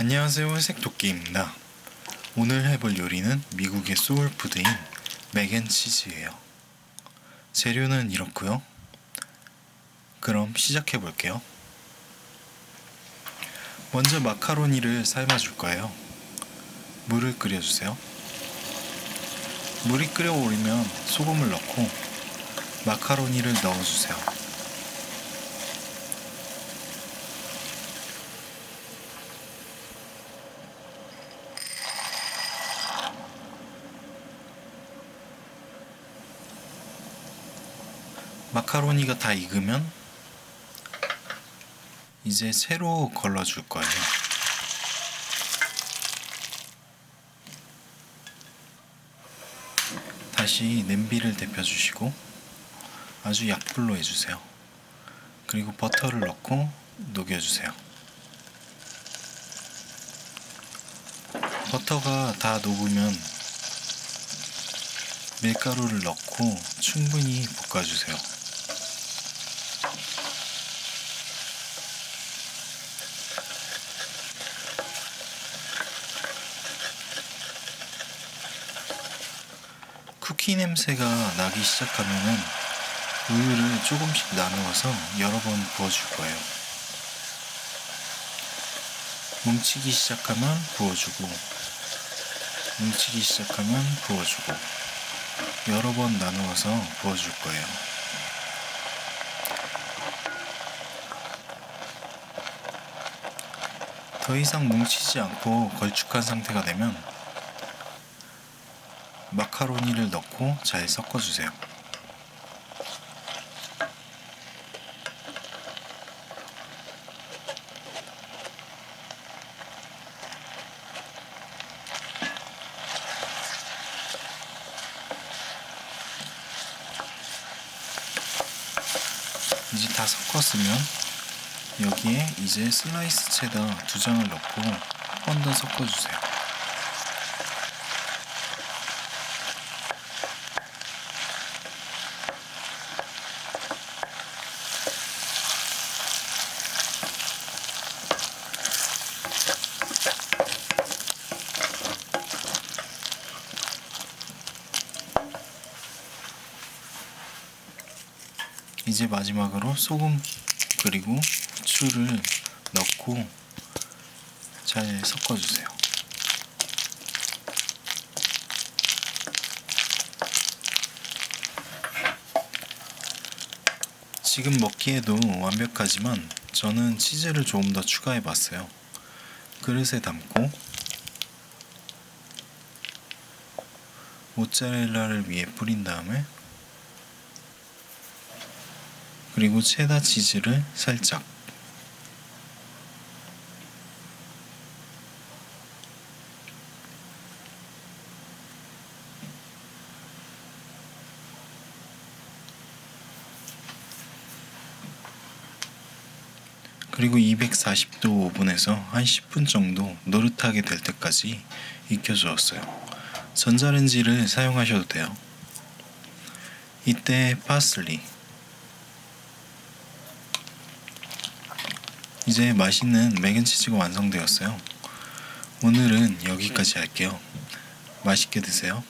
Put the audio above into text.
안녕하세요 회색 도끼입니다. 오늘 해볼 요리는 미국의 소울푸드인 맥앤치즈예요. 재료는 이렇고요. 그럼 시작해 볼게요. 먼저 마카로니를 삶아 줄 거예요. 물을 끓여주세요. 물이 끓여오르면 소금을 넣고 마카로니를 넣어주세요. 마카로니가 다 익으면 이제 새로 걸러줄 거예요. 다시 냄비를 데펴주시고 아주 약불로 해주세요. 그리고 버터를 넣고 녹여주세요. 버터가 다 녹으면 밀가루를 넣고 충분히 볶아주세요. 쿠키 냄새가 나기 시작하면은 우유를 조금씩 나누어서 여러 번 부어줄 거예요. 뭉치기 시작하면 부어주고, 뭉치기 시작하면 부어주고, 여러 번 나누어서 부어줄 거예요. 더 이상 뭉치지 않고 걸쭉한 상태가 되면 마카로니를 넣고 잘 섞어주세요. 이제 다 섞었으면 여기에 이제 슬라이스 체다 두 장을 넣고 한 번 더 섞어주세요. 이제 마지막으로 소금 그리고 후추를 넣고 잘 섞어주세요. 지금 먹기에도 완벽하지만 저는 치즈를 조금 더 추가해 봤어요. 그릇에 담고 모짜렐라를 위에 뿌린 다음에 그리고 체다 치즈를 살짝 그리고 240도 오븐에서 한 10분 정도 노릇하게 될 때까지 익혀주었어요. 전자레인지를 사용하셔도 돼요. 이때 파슬리 이제 맛있는 맥앤치즈가 완성되었어요. 오늘은 여기까지 할게요. 맛있게 드세요.